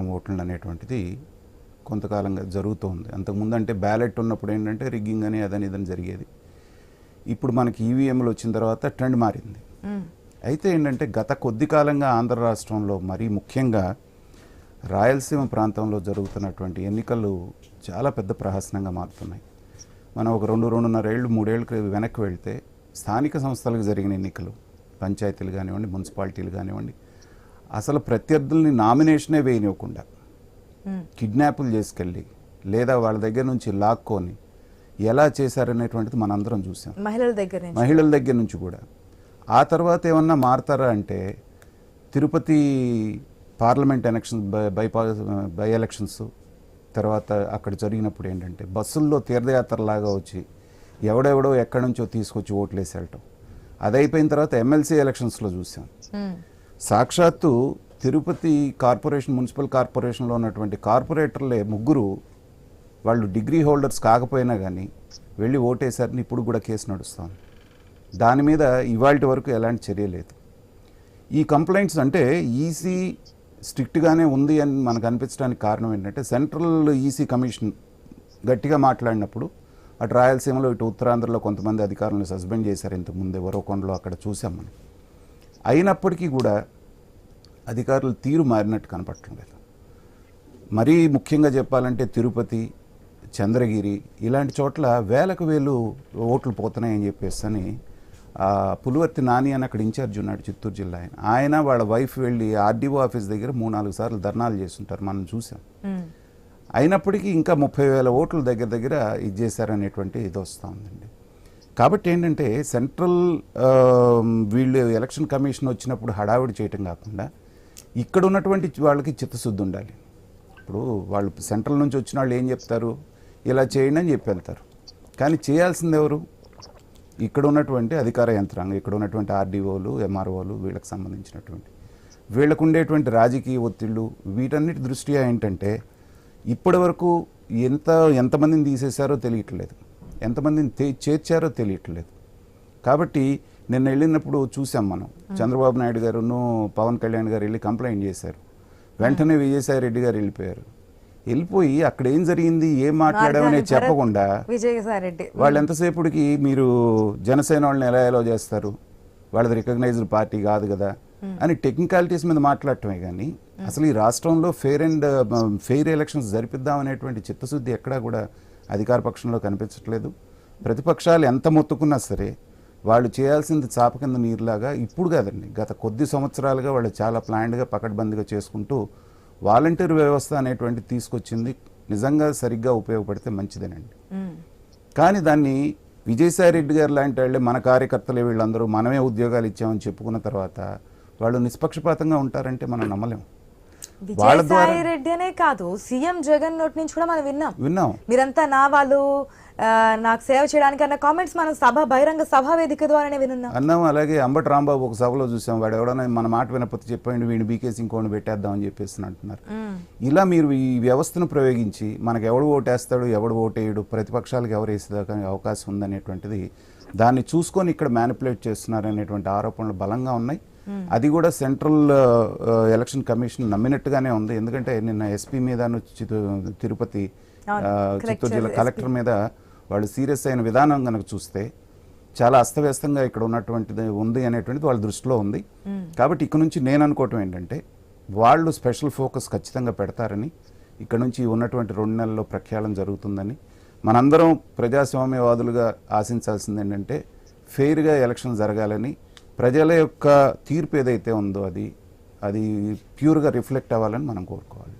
ఓట్లు అనేటువంటిది కొంతకాలంగా జరుగుతోంది అంతకుముందు అంటే బ్యాలెట్ ఉన్నప్పుడు ఏంటంటే రిగ్గింగ్ అని అదని ఇదని జరిగేది. ఇప్పుడు మనకి ఈవీఎంలు వచ్చిన తర్వాత ట్రెండ్ మారింది. అయితే ఏంటంటే గత కొద్ది కాలంగా ఆంధ్ర రాష్ట్రంలో మరీ ముఖ్యంగా రాయలసీమ ప్రాంతంలో జరుగుతున్నటువంటి ఎన్నికలు చాలా పెద్ద ప్రహసనంగా మారుతున్నాయి. మనం ఒక రెండు రెండున్నర ఏళ్ళు మూడేళ్ళు క్రి- వెనక్కి వెళ్తే స్థానిక సంస్థలకు జరిగిన ఎన్నికలు పంచాయతీలు కానివ్వండి మున్సిపాలిటీలు కానివ్వండి అసలు ప్రత్యర్థుల్ని నామినేషనే వేయనివ్వకుండా. కిడ్నాపులు చేసుకెళ్ళి లేదా వాళ్ళ దగ్గర నుంచి లాక్కొని ఎలా చేశారనేటువంటిది మనందరం చూసాం. మహిళల దగ్గర నుంచి. మహిళల దగ్గర నుంచి కూడా. ఆ తర్వాత ఏమన్నా మారుతారా అంటే తిరుపతి పార్లమెంట్ ఎలక్షన్స్ బై బైపా బై ఎలక్షన్స్ తర్వాత అక్కడ జరిగినప్పుడు ఏంటంటే బస్సుల్లో తీర్థయాత్రలాగా వచ్చి ఎవడెవడో ఎక్కడి నుంచో తీసుకొచ్చి ఓట్లు వేసి వెళ్ళటం. అది అయిపోయిన తర్వాత ఎమ్మెల్సీ ఎలక్షన్స్లో చూసాం. సాక్షాత్తు తిరుపతి కార్పొరేషన్ మున్సిపల్ కార్పొరేషన్లో ఉన్నటువంటి కార్పొరేటర్లే ముగ్గురు వాళ్ళు డిగ్రీ హోల్డర్స్ కాకపోయినా కానీ వెళ్ళి ఓటేశారని ఇప్పుడు కూడా కేసు నడుస్తుంది. దాని మీద ఇవాళ వరకు ఎలాంటి చర్య లేదు. ఈ కంప్లైంట్స్ అంటే ఈసీ స్ట్రిక్ట్గానే ఉంది అని మనకు అనిపించడానికి కారణం ఏంటంటే సెంట్రల్ ఈసీ కమిషన్ గట్టిగా మాట్లాడినప్పుడు అటు రాయలసీమలో ఇటు ఉత్తరాంధ్రలో కొంతమంది అధికారులను సస్పెండ్ చేశారు ఒరో కొండలో అక్కడ చూసాం మనం. అయినప్పటికీ కూడా అధికారులు తీరు మారినట్టు కనపడటం లేదు. మరీ ముఖ్యంగా చెప్పాలంటే తిరుపతి చంద్రగిరి ఇలాంటి చోట్ల వేలకు వేలు ఓట్లు పోతున్నాయని చెప్పేసి అని పులివర్తి నాని అని అక్కడ ఇన్ఛార్జ్ ఉన్నాడు చిత్తూరు జిల్లా ఆయన. ఆయన వాళ్ళ వైఫ్ వెళ్ళి ఆర్డీఓ ఆఫీస్ దగ్గర మూడు నాలుగు సార్లు ధర్నాలు చేస్తుంటారు మనం చూసాం. అయినప్పటికీ ఇంకా ముప్పై వేల ఓట్లు దగ్గర దగ్గర ఇది చేశారనేటువంటి ఇది వస్తూ ఉందండి. కాబట్టి ఏంటంటే సెంట్రల్ వీళ్ళు ఎలక్షన్ కమిషన్ వచ్చినప్పుడు హడావిడి చేయటం కాకుండా ఇక్కడ ఉన్నటువంటి వాళ్ళకి చిత్తశుద్ధి ఉండాలి. ఇప్పుడు వాళ్ళు సెంట్రల్ నుంచి వచ్చిన వాళ్ళు ఏం చెప్తారు? ఇలా చేయండి అని చెప్పి వెళ్తారు. కానీ చేయాల్సింది ఎవరు? ఇక్కడ ఉన్నటువంటి అధికార యంత్రాంగం ఇక్కడ ఉన్నటువంటి ఆర్డీఓలు ఎంఆర్ఓలు వీళ్ళకి సంబంధించినటువంటి. వీళ్ళకు ఉండేటువంటి రాజకీయ ఒత్తిళ్ళు వీటన్నిటి దృష్ట్యా ఏంటంటే ఇప్పటి వరకు ఎంత ఎంతమందిని తీసేశారో తెలియట్లేదు. ఎంతమందిని చేర్చారో తెలియట్లేదు. కాబట్టి నిన్న వెళ్ళినప్పుడు చూసాం మనం. చంద్రబాబు నాయుడు గారును పవన్ కళ్యాణ్ గారు వెళ్ళి కంప్లైంట్ చేశారు. వెంటనే విజయసాయి రెడ్డి గారు వెళ్ళిపోయారు. వెళ్ళిపోయి అక్కడ ఏం జరిగింది ఏం మాట్లాడామనే మార్గాన్ని భరత్ చెప్పకుండా విజయసాయి రెడ్డి. వాళ్ళు ఎంతసేపుడికి మీరు జనసేన వాళ్ళని ఎలా ఎలా చేస్తారు? వాళ్ళది రికగ్నైజ్డ్ పార్టీ కాదు కదా అని టెక్నికాలిటీస్ మీద మాట్లాడటమే కానీ అసలు ఈ రాష్ట్రంలో ఫెయిర్ అండ్ ఫెయిర్ ఎలక్షన్స్ జరిపిద్దాం అనేటువంటి చిత్తశుద్ధి ఎక్కడా కూడా అధికార పక్షంలో కనిపించట్లేదు. ప్రతిపక్షాలు ఎంత మొత్తుకున్నా సరే వాళ్ళు చేయాల్సింది చాప కింద నీరులాగా ఇప్పుడు కాదండి. గత కొద్ది సంవత్సరాలుగా వాళ్ళు చాలా ప్లాన్డ్గా పకడ్బందీగా చేసుకుంటూ వాలంటీర్ వ్యవస్థ అనేటువంటి తీసుకొచ్చింది. నిజంగా సరిగ్గా ఉపయోగపడితే మంచిదేనండి. కానీ దాన్ని విజయసాయి రెడ్డి గారు లాంటి వాళ్ళే మన కార్యకర్తలే వీళ్ళందరూ మనమే ఉద్యోగాలు ఇచ్చామని చెప్పుకున్న తర్వాత వాళ్ళు నిష్పక్షపాతంగా ఉంటారంటే మనం నమ్మలేం. వాళ్ళ ద్వారా విజయసాయి రెడ్డి అనే కాదు సీఎం జగన్ నోటి నుంచి కూడా మనం విన్నాం. విన్నాం. మీరంతా నా వాళ్ళు నాకు సేవ చేయడానికి అన్న కామెంట్స్ మనం సభ బహిరంగ సభ వేదిక ద్వారానే వినున్నాం. అన్నాం అలాగే అంబటి రాంబాబు ఒక సభలో చూసాం. వాడు ఎవడన్నా మన మాట వినకపోతే చెప్పండి వీడిని బీకేసి ఇంకోటి పెట్టేద్దామని చెప్పేసి అంటున్నారు. ఇలా మీరు ఈ వ్యవస్థను ప్రయోగించి మనకు ఎవడు ఓటేస్తాడు ఎవడు ఓటేయడు ప్రతిపక్షాలకు ఎవరు వేసేదాకా అవకాశం ఉందనేటువంటిది దాన్ని చూసుకొని ఇక్కడ మ్యానిపులేట్ చేస్తున్నారు అనేటువంటి ఆరోపణలు బలంగా ఉన్నాయి. అది కూడా సెంట్రల్ ఎలక్షన్ కమిషన్ నమ్మినట్టుగానే ఉంది. ఎందుకంటే నిన్న ఎస్పీ మీద తిరుపతి చిత్తూరు జిల్లా. కలెక్టర్ మీద వాళ్ళు సీరియస్ అయిన విధానం కనుక చూస్తే చాలా అస్తవ్యస్తంగా ఇక్కడ ఉన్నటువంటిది ఉంది అనేటువంటిది వాళ్ళ దృష్టిలో ఉంది. కాబట్టి ఇక్కడ నుంచి నేను అనుకోవటం ఏంటంటే వాళ్ళు స్పెషల్ ఫోకస్ ఖచ్చితంగా పెడతారని ఇక్కడ నుంచి ఉన్నటువంటి రెండు నెలల్లో ప్రఖ్యాళన జరుగుతుందని మనందరం ప్రజాస్వామ్యవాదులుగా ఆశించాల్సింది ఏంటంటే ఫెయిర్గా ఎలక్షన్ జరగాలని ప్రజల యొక్క తీర్పు ఏదైతే ఉందో అది అది ప్యూర్గా రిఫ్లెక్ట్ అవ్వాలని మనం కోరుకోవాలి.